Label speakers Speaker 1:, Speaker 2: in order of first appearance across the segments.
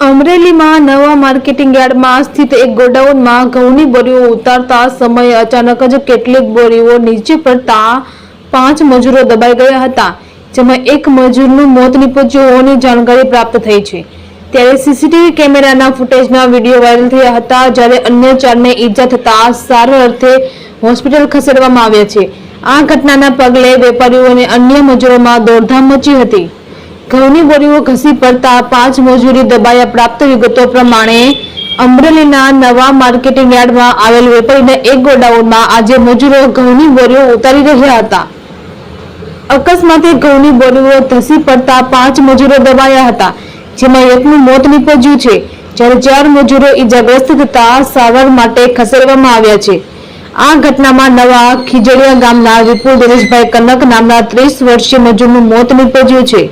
Speaker 1: અમરેલીમાં નવા માર્કેટિંગ યાર્ડમાં સ્થિત એક ગોડાઉનમાં ઘઉંની બોરીઓ ઉતારતા સમયે અચાનક જ કેટલીક બોરીઓ નીચે પડતા પાંચ મજૂરો દબાઈ ગયા હતા, જેમાં એક મજૂરનું મોત નીપજ્યું હોવાની જાણકારી પ્રાપ્ત થઈ છે. ત્યારે સીસીટીવી કેમેરાના ફૂટેજના વીડિયો વાયરલ થયા હતા, જ્યારે અન્ય ચારને ઈજા થતા સારા અર્થે હોસ્પિટલ ખસેડવામાં આવ્યા છે. આ ઘટનાના પગલે વેપારીઓ અને અન્ય મજૂરોમાં દોડધામ મચી હતી. ઘઉંની બોરીઓ ઘસી પડતા પાંચ મજૂરી દબાયા પ્રાપ્ત વિગતો પ્રમાણે અમરેલીના નવા માર્કેટિંગ યાર્ડમાં આવેલ વેપારીના એક ગોડાઉનમાં આજે મજૂરો ઘઉંની બોરીઓ ઉતારી રહ્યા હતા. અકસ્માતે ઘઉંની બોરીઓ ધસી પડતા પાંચ મજૂરો દબાયા હતા, જેમાં એકનું મોત નીપજ્યું છે. જ્યારે ચાર મજૂરો ઈજાગ્રસ્ત થતા સારવાર માટે ખસેડવામાં આવ્યા છે. આ ઘટનામાં નવા ખીજડીયા ગામના વિપુલ દિનેશભાઈ કનક નામના ત્રીસ વર્ષીય મજૂરનું મોત નીપજ્યું છે.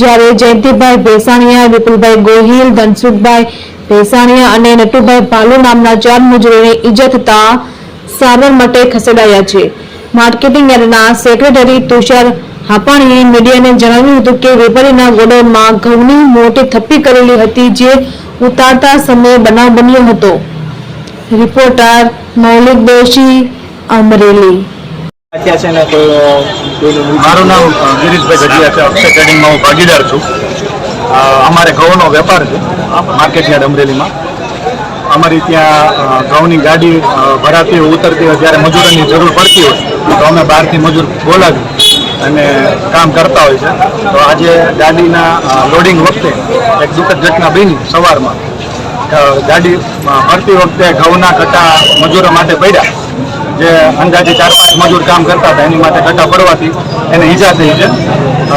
Speaker 1: જ્યારે જયંતિભાઈ ભેસાણીયા, વિપુલભાઈ ગોહિલ, ધનસુખભાઈ ભેસાણીયા અને નટુભાઈ ભાલુ નામના ચાર મજૂરોને ઈજા થતા સારવાર માટે ખસેડાયા છે. માર્કેટિંગ યાર્ડના સેક્રેટરી તુષાર હાપાણીએ મીડિયાને જણાવ્યું હતું કે વેપારીના ગોડાઉનમાં ઘઉંની મોટી થપ્પી કરેલી હતી જે ઉતારતા સમયે બનાવ બન્યો હતો. રિપોર્ટર મૌલિક દોશી, અમરેલી.
Speaker 2: મારું નામ ગિરીશભાઈ ગઢિયા છે. અક્ષય ટ્રેડિંગમાં હું ભાગીદાર છું. અમારે ઘઉંનો વેપાર છે માર્કેટયાર્ડ અમરેલીમાં. અમારી ત્યાં ઘઉંની ગાડી ભરાતી હોય, ઉતરતી હોય, જ્યારે મજૂરોની જરૂર પડતી હોય, તો અમે બહારથી મજૂર બોલાવી અને કામ કરતા હોય છે. તો આજે ગાડીના લોડિંગ વખતે એક દુઃખદ ઘટના બની સવારમાં. ગાડી ભરતી વખતે ઘઉંના કટા મજૂરો માટે પડ્યા. જે અંદાજે ચાર પાંચ મજૂર કામ કરતા હતા એની માટે ઘટા પડવાથી એને ઈજા થઈ છે.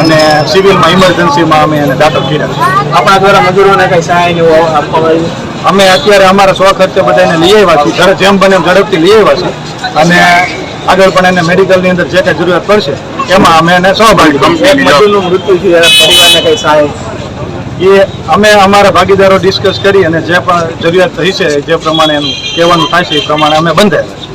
Speaker 2: અને સિવિલમાં ઇમરજન્સીમાં અમે એને દાખલ કર્યા
Speaker 3: આપણા દ્વારા મજૂરોને કઈ સહાય આપવામાં આવ્યું
Speaker 2: અમે અત્યારે અમારા સ્વ ખર્ચે બધા એને લઈ આવ્યા છીએ. ઘરે જેમ બને ઝડપથી લઈ આવ્યા છીએ. અને આગળ પણ એને મેડિકલની અંદર જે કંઈ જરૂરિયાત પડશે એમાં અમે એને સહભાગી
Speaker 3: એક મૃત્યુ થયું ત્યારે પરિવારને કઈ સહાય?
Speaker 2: એ અમે અમારા ભાગીદારો ડિસ્કસ કરી અને જે પણ જરૂરિયાત થઈ છે જે પ્રમાણે એનું કહેવાનું થાય છે એ પ્રમાણે અમે બંધાયેલા